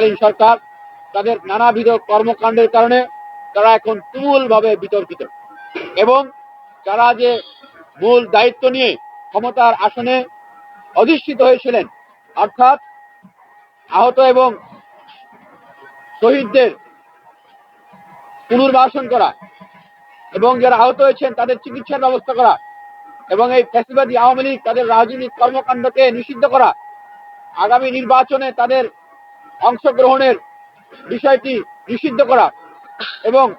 অন্তর্বর্তীকালীন সরকার তাদের নানাবিধ কর্মকাণ্ডের কারণে তারা এখন তুমুলভাবে বিতর্কিত। এবং তারা যে মূল দায়িত্ব নিয়ে ক্ষমতার আসনে অধিষ্ঠিত হয়েছিলেন, অর্থাৎ আহত এবং শহীদদের পুনর্বাসন করা এবং যারা আহত হয়েছেন তাদের চিকিৎসার ব্যবস্থা করা এবং এই ফ্যাসিবাদী আওয়ামী লীগ তাদের রাজনৈতিক কর্মকাণ্ডকে নিষিদ্ধ করা, আগামী নির্বাচনে তাদের অংশগ্রহণের বিষয়টি নিষিদ্ধ করা এবং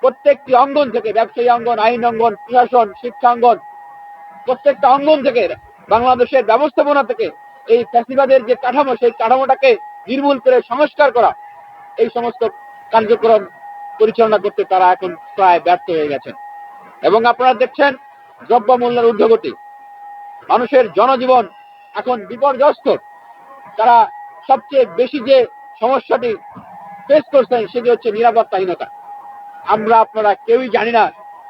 প্রত্যেকটি অঙ্গন থেকে ব্যবসায়ী অঙ্গন, আইন অঙ্গন, প্রশাসন, শিক্ষা অঙ্গন, প্রত্যেকটা অঙ্গন থেকে বাংলাদেশের ব্যবস্থাপনা থেকে এই ফ্যাসিবাদের যে কাঠামো, সেই কাঠামোটাকে নির্মূল করে সংস্কার করা, এই সমস্ত কার্যক্রম পরিচালনা করতে তারা এখন প্রায় ব্যর্থ হয়ে গেছেন। এবং আপনারা দেখছেন দ্রব্য দ্রব্যমূল্যের ঊর্ধ্বগতি। মানুষের জনজীবন এখন বিপর্যস্ত। তারা সবচেয়ে বেশি যে সমস্যাটি ফেস করছেন সেটি হচ্ছে নিরাপত্তাহীনতা। আমরা আপনারা কেউই জানি না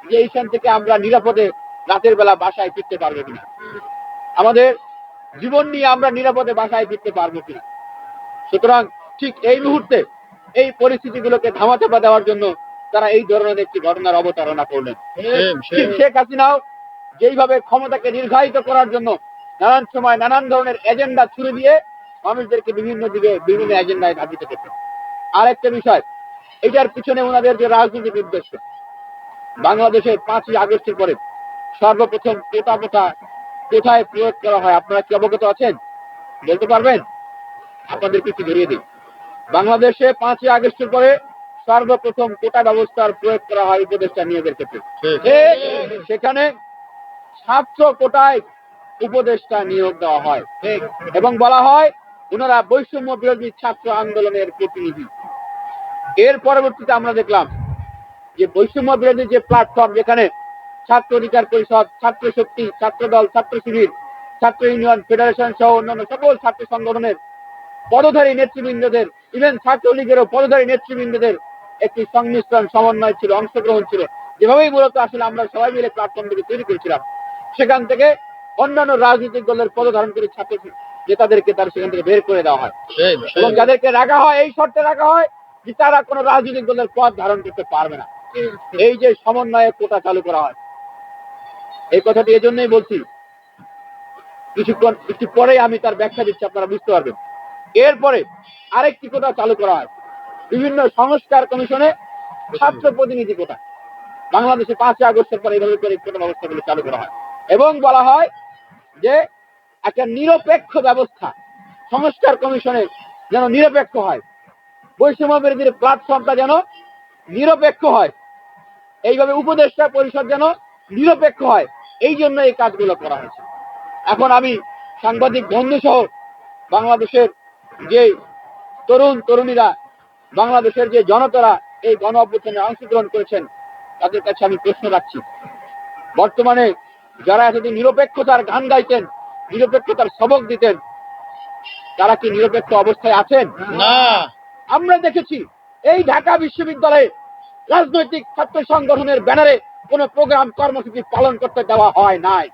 যে এইখান থেকে আমরা নিরাপদে রাতের বেলা বাসায় ফিরতে পারব কিনা। আমাদের জীবন নিয়ে আমরা নিরাপদে বাসায় ফিরতে পারব কিনা। সুতরাং ঠিক এই মুহূর্তে এই পরিস্থিতিগুলোকে ধামাচাপা দেওয়ার জন্য তারা এই ধরনের একটি ঘটনার অবতারণা করলেন। ঠিক শেখ হাসিনাও যেইভাবে ক্ষমতাকে নির্ধারিত করার জন্য নানান সময় নানান ধরনের এজেন্ডা ছুড়ে দিয়ে মানুষদেরকে বিভিন্ন দিকে বিভিন্ন এজেন্ডায় ধাবিত করতেন আর একটা বিষয় এটার পিছনে ওনাদের যে রাজনৈতিক উদ্দেশ্য বাংলাদেশের পাঁচই আগস্টের পরে সর্বপ্রথম কোটা কোটা কোথায় প্রয়োগ করা হয় আপনারা কি অবগত আছেন? বলতে পারবেন? আপনাদেরকে একটু ধরিয়ে দিই। বাংলাদেশে পাঁচই আগস্টের পরে সর্বপ্রথম কোটা ব্যবস্থার প্রয়োগ করা হয় উপদেষ্টা নিয়োগের ক্ষেত্রে। সেখানে ছাত্র কোটায় উপদেষ্টা নিয়োগ দেওয়া হয়। এবং বলা হয় ওনারা বৈষম্য বিরোধী ছাত্র আন্দোলনের প্রতিনিধি। এর পরবর্তীতে আমরা দেখলাম যে বৈষম্য বিরোধী যে প্ল্যাটফর্ম যেখানে ছাত্র অধিকার পরিষদ, ছাত্র শক্তি, ছাত্র দল, ছাত্র শিবির, ছাত্র ইউনিয়ন ফেডারেশন সহ অন্যান্য সকল ছাত্র সংগঠনের পদধারী নেতৃবৃন্দদের ইভেন ছাত্র লীগেরও পদধারী নেতৃবৃন্দদের একটি সংমিশ্রণ, সমন্বয় ছিল, অংশগ্রহণ ছিল। যেভাবেই মূলত আসলে আমরা সবাই মিলে প্ল্যাটফর্মটিকে তৈরি করেছিলাম, সেখান থেকে অন্যান্য রাজনৈতিক দলের পদধারণ করে ছাত্র নেতাদেরকে তার সেখান থেকে বের করে দেওয়া হয়। এবং যাদেরকে রাখা হয় এই শর্তে রাখা হয় যে তারা কোনো রাজনৈতিক দলের পদ ধারণ করতে পারবে না। এই যে সমন্বয়ে কোটা চালু করা হয়। এই কথাটি এজন্যই বলছি কিছুক্ষণ একটু পরেই আমি তার ব্যাখ্যা দিচ্ছি আপনারা বুঝতে পারবেন। এরপরে আরেকটি কোটা চালু করা হয়। বিভিন্ন সংস্কার কমিশনে ছাত্র প্রতিনিধি কোটা। বাংলাদেশে পাঁচই আগস্টের পরে এইভাবে করে কোটা ব্যবস্থাগুলো চালু করা হয়। এবং বলা হয় যে একটা নিরপেক্ষ ব্যবস্থা সংস্কার কমিশনের যেন নিরপেক্ষ হয়। বৈষম্য বিরোধীর প্ল্যাটফর্মটা যেন নিরপেক্ষ হয়। এইভাবে উপদেষ্টা পরিষদ যেন নিরপেক্ষ হয়। এই জন্য এই কাজগুলো করা হয়েছে। এখন আমি সাংবাদিক বন্ধু সহ বাংলাদেশের যে তরুণ তরুণীরা, বাংলাদেশের যে জনতারা এই গণ অভ্যুত্থানে অংশগ্রহণ করেছেন, তাদের কাছে আমি প্রশ্ন রাখছি। বর্তমানে যারা এতদিন নিরপেক্ষতার গান গাইতেন নিরপেক্ষতার সবক দিতেন। তারা কি নিরপেক্ষ অবস্থায় আছেন? না। আমরা দেখেছি এই ঢাকা বিশ্ববিদ্যালয়ে রাজনৈতিক ছাত্র সংগঠনের ব্যানারে কোন প্রোগ্রাম কর্মসূচি পালন করতে দেওয়া হয় নাই।